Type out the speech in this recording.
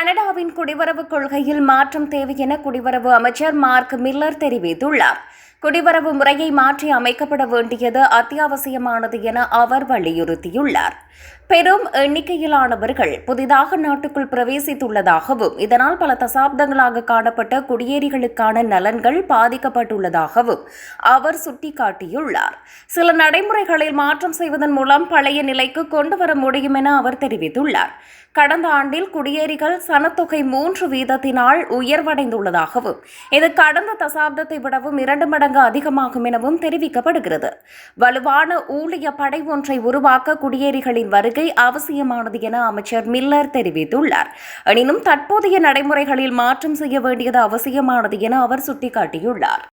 கனடாவின் குடிவரவு கொள்கையில் மாற்றம் தேவை என குடிவரவு அமைச்சர் மார்க் மில்லர் தெரிவித்துள்ளார். குடிவரவு முறையை மாற்றி அமைக்கப்பட வேண்டியது அத்தியாவசியமானது என அவர் வலியுறுத்தியுள்ளார். பெரும் எண்ணிக்கையிலானவர்கள் புதிதாக நாட்டுக்குள் பிரவேசித்துள்ளதாகவும் இதனால் பல தசாப்தங்களாக காணப்பட்ட குடியேறிகளுக்கான நலன்கள் பாதிக்கப்பட்டுள்ளதாகவும் அவர் சுட்டிக்காட்டியுள்ளார். சில நடைமுறைகளில் மாற்றம் செய்வதன் மூலம் பழைய நிலைக்கு கொண்டு வர முடியும் என அவர் தெரிவித்துள்ளார். கடந்த ஆண்டில் குடியேறிகள் சனத்தொகை மூன்று வீதத்தினால் உயர்வடைந்துள்ளதாகவும் இது கடந்த தசாப்தத்தை விடவும் இரண்டு மடங்கு அதிகமாகும் எனவும் தெரிவிக்கப்படுகிறது. வலுவான ஊழிய படை ஒன்றை உருவாக்க குடியேறிகளின் வருகை அவசியமானது என அமைச்சர் மில்லர் தெரிவித்துள்ளார். எனினும் தற்போதைய நடைமுறைகளில் மாற்றம் செய்ய வேண்டியது அவசியமானது என அவர் சுட்டிக்காட்டியுள்ளார்.